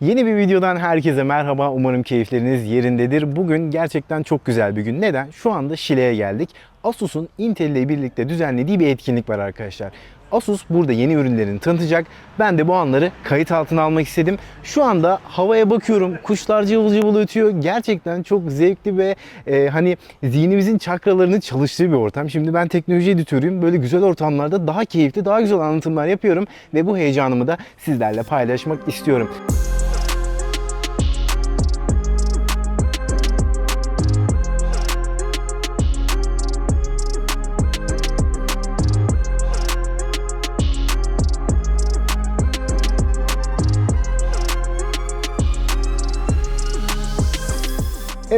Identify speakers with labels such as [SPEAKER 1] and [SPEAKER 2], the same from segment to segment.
[SPEAKER 1] Yeni bir videodan herkese merhaba. Umarım keyifleriniz yerindedir. Bugün gerçekten çok güzel bir gün. Neden? Şu anda Şile'ye geldik. Asus'un Intel ile birlikte düzenlediği bir etkinlik var arkadaşlar. Asus burada yeni ürünlerini tanıtacak. Ben de bu anları kayıt altına almak istedim. Şu anda havaya bakıyorum. Kuşlar cıvıl cıvıl ötüyor. Gerçekten çok zevkli ve e, hani zihnimizin çakralarının çalıştığı bir ortam. Şimdi ben teknoloji editörüyüm. Böyle güzel ortamlarda daha keyifli, daha güzel anlatımlar yapıyorum ve bu heyecanımı da sizlerle paylaşmak istiyorum.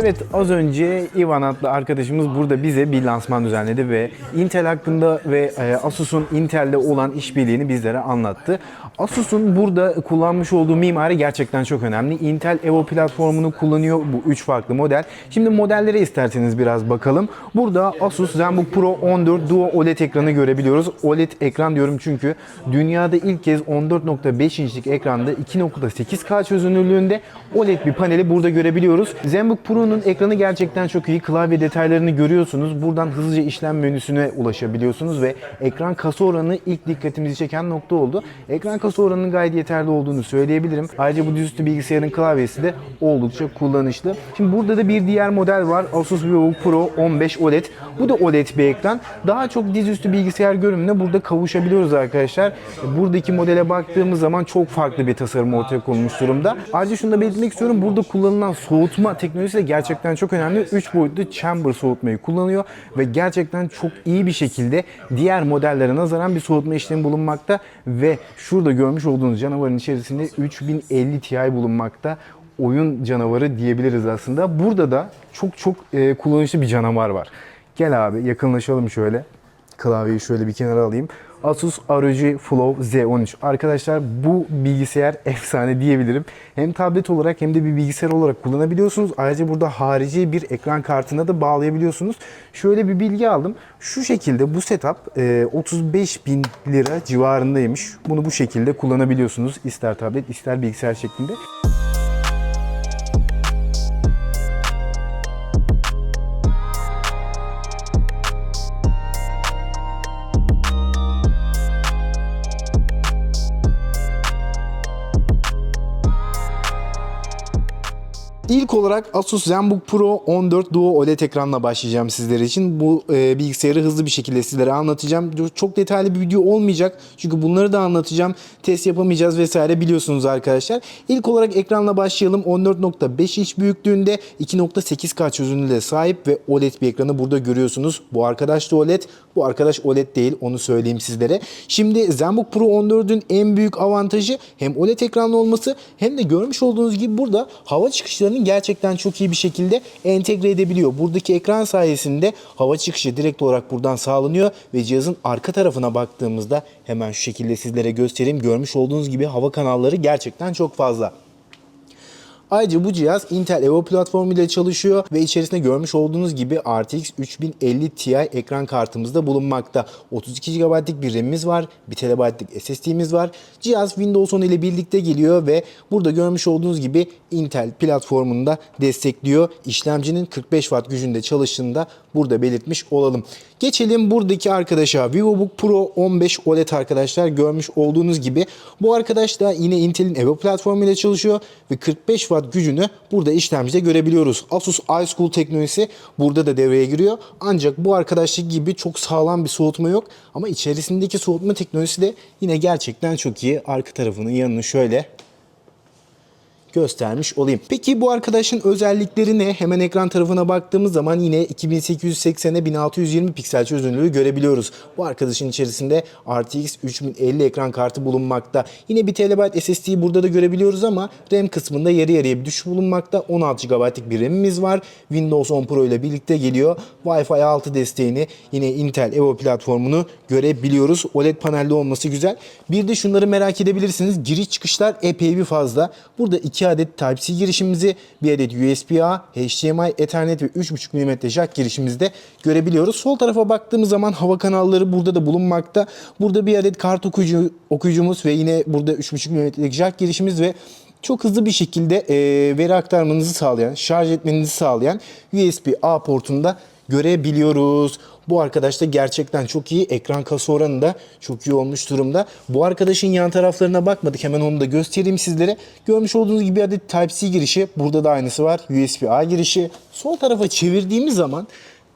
[SPEAKER 1] Evet az önce Ivan adlı arkadaşımız burada bize bir lansman düzenledi ve Intel hakkında ve e, Asus'un Intel'de olan işbirliğini bizlere anlattı. Asus'un burada kullanmış olduğu mimari gerçekten çok önemli. Intel Evo platformunu kullanıyor bu üç farklı model. Şimdi modellere isterseniz biraz bakalım. Burada Asus ZenBook Pro 14 Duo OLED ekranı görebiliyoruz. OLED ekran diyorum çünkü dünyada ilk kez 14.5 inçlik ekranda 2.8K çözünürlüğünde OLED bir paneli burada görebiliyoruz. ZenBook Pro'nun ekranı gerçekten çok iyi. Klavye detaylarını görüyorsunuz. Buradan hızlıca işlem menüsüne ulaşabiliyorsunuz ve ekran kasa oranı ilk dikkatimizi çeken nokta oldu. Ekran kasa oranının gayet yeterli olduğunu söyleyebilirim. Ayrıca bu dizüstü bilgisayarın klavyesi de oldukça kullanışlı. Şimdi burada da bir diğer model var. Asus VivoBook Pro 15 OLED. Bu da OLED bir ekran. Daha çok dizüstü bilgisayar görünümüne burada kavuşabiliyoruz arkadaşlar. Buradaki modele baktığımız zaman çok farklı bir tasarım ortaya konmuş durumda. Ayrıca şunu da belirtmek istiyorum. Burada kullanılan soğutma teknolojisi de gerçekten çok önemli. 3 boyutlu chamber soğutmayı kullanıyor ve gerçekten çok iyi bir şekilde diğer modellere nazaran bir soğutma işlemi bulunmakta ve şurada görmüş olduğunuz canavarın içerisinde 3050 Ti bulunmakta oyun canavarı diyebiliriz aslında. Burada da çok çok e, kullanışlı bir canavar var. Gel abi yakınlaşalım şöyle. Klavyeyi şöyle bir kenara alayım. Asus ROG Flow Z13. Arkadaşlar bu bilgisayar efsane diyebilirim. Hem tablet olarak hem de bir bilgisayar olarak kullanabiliyorsunuz. Ayrıca burada harici bir ekran kartına da bağlayabiliyorsunuz. Şöyle bir bilgi aldım. Şu şekilde bu setup e, 35 bin lira civarındaymış. Bunu bu şekilde kullanabiliyorsunuz. İster tablet ister bilgisayar şeklinde. İlk olarak Asus ZenBook Pro 14 Duo OLED ekranla başlayacağım sizler için. Bu e, bilgisayarı hızlı bir şekilde sizlere anlatacağım. Çok detaylı bir video olmayacak. Çünkü bunları da anlatacağım. Test yapamayacağız vesaire biliyorsunuz arkadaşlar. İlk olarak ekranla başlayalım. 14.5 inç büyüklüğünde 2.8K çözünürlüğe sahip ve OLED bir ekranı burada görüyorsunuz. Bu arkadaş da OLED. Bu arkadaş OLED değil onu söyleyeyim sizlere. Şimdi ZenBook Pro 14'ün en büyük avantajı hem OLED ekranlı olması hem de görmüş olduğunuz gibi burada hava çıkışlarını gerçekten çok iyi bir şekilde entegre edebiliyor. Buradaki ekran sayesinde hava çıkışı direkt olarak buradan sağlanıyor ve cihazın arka tarafına baktığımızda hemen şu şekilde sizlere göstereyim. Görmüş olduğunuz gibi hava kanalları gerçekten çok fazla. Ayrıca bu cihaz Intel Evo platformu ile çalışıyor ve içerisinde görmüş olduğunuz gibi RTX 3050 Ti ekran kartımızda bulunmakta. 32 GB'lik bir RAM'imiz var, 1 TB'lik SSD'miz var. Cihaz Windows 10 ile birlikte geliyor ve burada görmüş olduğunuz gibi Intel platformunu da destekliyor. İşlemcinin 45 Watt gücünde çalıştığını da burada belirtmiş olalım. Geçelim buradaki arkadaşa VivoBook Pro 15 OLED arkadaşlar görmüş olduğunuz gibi bu arkadaş da yine Intel'in Evo platformu ile çalışıyor ve 45 Watt gücünü burada işlemcide görebiliyoruz. Asus iSchool teknolojisi burada da devreye giriyor. Ancak bu arkadaşlık gibi çok sağlam bir soğutma yok ama içerisindeki soğutma teknolojisi de yine gerçekten çok iyi. Arka tarafının yanını şöyle göstermiş olayım. Peki bu arkadaşın özellikleri ne? Hemen ekran tarafına baktığımız zaman yine 2880'e 1620 piksel çözünürlüğü görebiliyoruz. Bu arkadaşın içerisinde RTX 3050 ekran kartı bulunmakta. Yine 1 TB SSD'yi burada da görebiliyoruz ama RAM kısmında yarı yarıya bir düşüş bulunmakta. 16 GB'lik bir RAM'imiz var. Windows 10 Pro ile birlikte geliyor. Wi-Fi 6 desteğini yine Intel Evo platformunu görebiliyoruz. OLED panelli olması güzel. Bir de şunları merak edebilirsiniz. Giriş çıkışlar epey bir fazla. Burada 2 adet Type-C girişimizi, bir adet USB-A, HDMI, Ethernet ve 3.5 mm jack girişimizi de görebiliyoruz. Sol tarafa baktığımız zaman hava kanalları burada da bulunmakta. Burada bir adet kart okuyucu, okuyucumuz ve yine burada 3.5 mm'lik jack girişimiz ve çok hızlı bir şekilde e, veri aktarmanızı sağlayan, şarj etmenizi sağlayan USB-A portunda görebiliyoruz. Bu arkadaş da gerçekten çok iyi. Ekran kasa oranı da çok iyi olmuş durumda. Bu arkadaşın yan taraflarına bakmadık. Hemen onu da göstereyim sizlere. Görmüş olduğunuz gibi adet Type-C girişi. Burada da aynısı var. USB-A girişi. Sol tarafa çevirdiğimiz zaman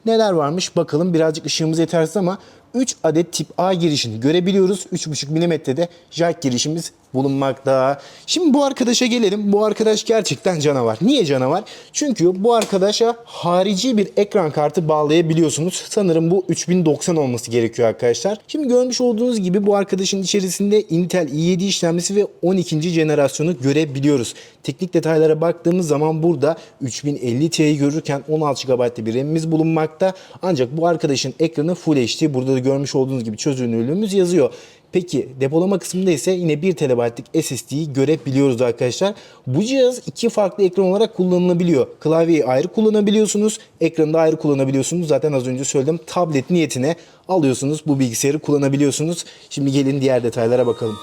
[SPEAKER 1] neler varmış bakalım. Birazcık ışığımız yetersiz ama 3 adet tip A girişini görebiliyoruz. 3,5 mm'de jack girişimiz bulunmakta. Şimdi bu arkadaşa gelelim. Bu arkadaş gerçekten canavar. Niye canavar? Çünkü bu arkadaşa harici bir ekran kartı bağlayabiliyorsunuz. Sanırım bu 3090 olması gerekiyor arkadaşlar. Şimdi görmüş olduğunuz gibi bu arkadaşın içerisinde Intel i7 işlemcisi ve 12. jenerasyonu görebiliyoruz. Teknik detaylara baktığımız zaman burada 3050 Ti'yi görürken 16 GB'da bir RAM'imiz bulunmakta. Ancak bu arkadaşın ekranı Full HD. Burada da görmüş olduğunuz gibi çözünürlüğümüz yazıyor. Peki depolama kısmında ise yine 1 TB'lik SSD'yi görebiliyoruz arkadaşlar. Bu cihaz iki farklı ekran olarak kullanılabiliyor. Klavyeyi ayrı kullanabiliyorsunuz, ekranı da ayrı kullanabiliyorsunuz. Zaten az önce söyledim tablet niyetine alıyorsunuz bu bilgisayarı kullanabiliyorsunuz. Şimdi gelin diğer detaylara bakalım.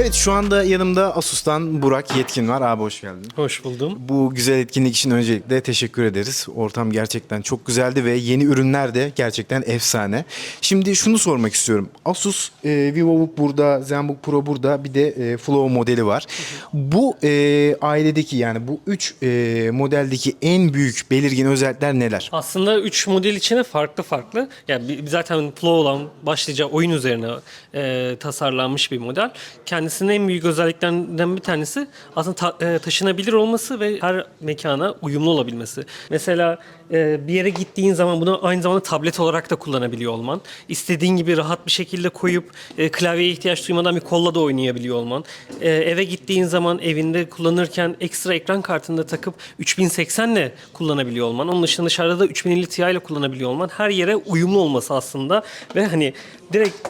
[SPEAKER 1] Evet şu anda yanımda Asus'tan Burak Yetkin var. Abi hoş geldin.
[SPEAKER 2] Hoş buldum.
[SPEAKER 1] Bu güzel etkinlik için öncelikle teşekkür ederiz. Ortam gerçekten çok güzeldi ve yeni ürünler de gerçekten efsane. Şimdi şunu sormak istiyorum. Asus e, VivoBook burada, ZenBook Pro burada, bir de e, Flow modeli var. Bu e, ailedeki yani bu üç e, modeldeki en büyük belirgin özellikler neler?
[SPEAKER 2] Aslında 3 model içine farklı farklı. Yani zaten Flow olan başlıca oyun üzerine e, tasarlanmış bir model. Kendisinin en büyük özelliklerinden bir tanesi aslında ta- e, taşınabilir olması ve her mekana uyumlu olabilmesi. Mesela e, bir yere gittiğin zaman bunu aynı zamanda tablet olarak da kullanabiliyor olman. İstediğin gibi rahat bir şekilde koyup e, klavyeye ihtiyaç duymadan bir kolla da oynayabiliyor olman. E, eve gittiğin zaman evinde kullanırken ekstra ekran kartını da takıp 3080 ile kullanabiliyor olman. Onun dışında dışarıda da 3050 Ti ile kullanabiliyor olman. Her yere uyumlu olması aslında ve hani direkt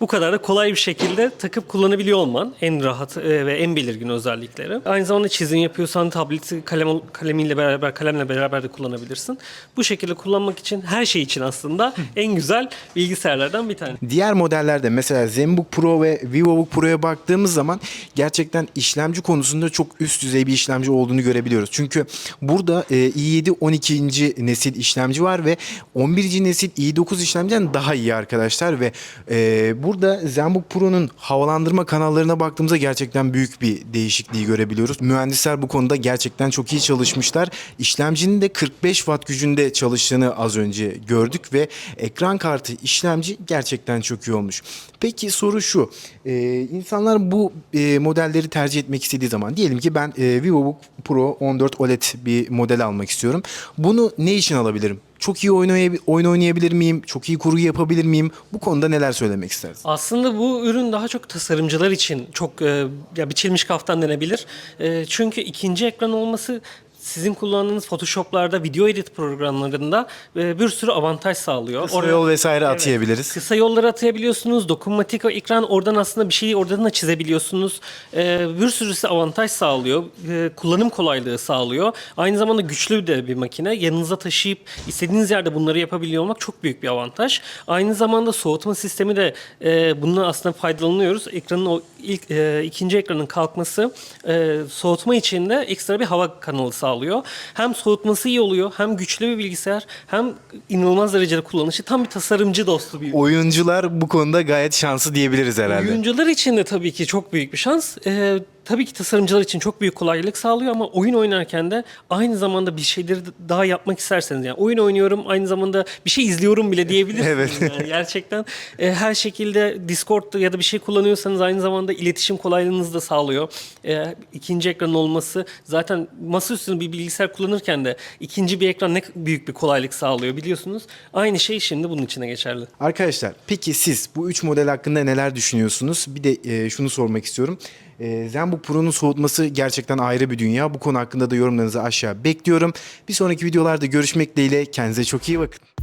[SPEAKER 2] bu kadar da kolay bir şekilde takıp kullanabiliyor olman en rahat e, ve en belirgin özellikleri. Aynı zamanda çizim yapıyorsan tableti kalem kalemiyle beraber kalemle beraber de kullanabilirsin. Bu şekilde kullanmak için her şey için aslında en güzel bilgisayarlardan bir tane.
[SPEAKER 1] Diğer modellerde mesela ZenBook Pro ve VivoBook Pro'ya baktığımız zaman gerçekten işlemci konusunda çok üst düzey bir işlemci olduğunu görebiliyoruz. Çünkü burada e, i7 12. nesil işlemci var ve 11. nesil i9 işlemciden daha iyi arkadaşlar ve e, burada ZenBook Pro'nun havalandırma kanallarına baktığımızda gerçekten büyük bir değişikliği görebiliyoruz. Mühendisler bu konuda gerçekten çok iyi çalışmışlar. İşlemcinin de 45 watt gücünde çalıştığını az önce gördük ve ekran kartı işlemci gerçekten çok iyi olmuş. Peki soru şu. Ee, insanlar bu e, modelleri tercih etmek istediği zaman diyelim ki ben e, VivoBook Pro 14 OLED bir model almak istiyorum. Bunu ne için alabilirim? Çok iyi oynayab- oyun oynayabilir miyim? Çok iyi kurgu yapabilir miyim? Bu konuda neler söylemek istersin?
[SPEAKER 2] Aslında bu ürün daha çok tasarımcılar için çok e, ya biçilmiş kaftan denebilir. E, çünkü ikinci ekran olması sizin kullandığınız Photoshop'larda, video edit programlarında e, bir sürü avantaj sağlıyor.
[SPEAKER 1] Kısa
[SPEAKER 2] Oraya-
[SPEAKER 1] yol vesaire
[SPEAKER 2] Evet.
[SPEAKER 1] atayabiliriz.
[SPEAKER 2] Kısa yolları atayabiliyorsunuz. Dokunmatik ekran oradan aslında bir şeyi oradan da çizebiliyorsunuz. Ee, bir sürü size avantaj sağlıyor. Ee, kullanım kolaylığı sağlıyor. Aynı zamanda güçlü de bir makine. Yanınıza taşıyıp istediğiniz yerde bunları yapabiliyor olmak çok büyük bir avantaj. Aynı zamanda soğutma sistemi de e, bundan aslında faydalanıyoruz. Ekranın o ilk e, ikinci ekranın kalkması e, soğutma için de ekstra bir hava kanalı sağlıyor. Hem soğutması iyi oluyor, hem güçlü bir bilgisayar, hem inanılmaz derecede kullanışı. Tam bir tasarımcı dostu bir
[SPEAKER 1] Oyuncular bu konuda gayet şanslı diyebiliriz herhalde.
[SPEAKER 2] Oyuncular için de tabii ki çok büyük bir şans. Ee, tabii ki tasarımcılar için çok büyük kolaylık sağlıyor ama oyun oynarken de aynı zamanda bir şeyleri daha yapmak isterseniz yani oyun oynuyorum aynı zamanda bir şey izliyorum bile diyebilirsiniz.
[SPEAKER 1] Evet.
[SPEAKER 2] Yani gerçekten e, her şekilde Discord ya da bir şey kullanıyorsanız aynı zamanda iletişim kolaylığınızı da sağlıyor. E, ikinci ekran olması zaten masaüstü bir bilgisayar kullanırken de ikinci bir ekran ne büyük bir kolaylık sağlıyor biliyorsunuz. Aynı şey şimdi bunun içine geçerli.
[SPEAKER 1] Arkadaşlar peki siz bu 3 model hakkında neler düşünüyorsunuz? Bir de e, şunu sormak istiyorum. E, ZenBook Pro'nun soğutması gerçekten ayrı bir dünya. Bu konu hakkında da yorumlarınızı aşağı bekliyorum. Bir sonraki videolarda görüşmek dileğiyle. Kendinize çok iyi bakın.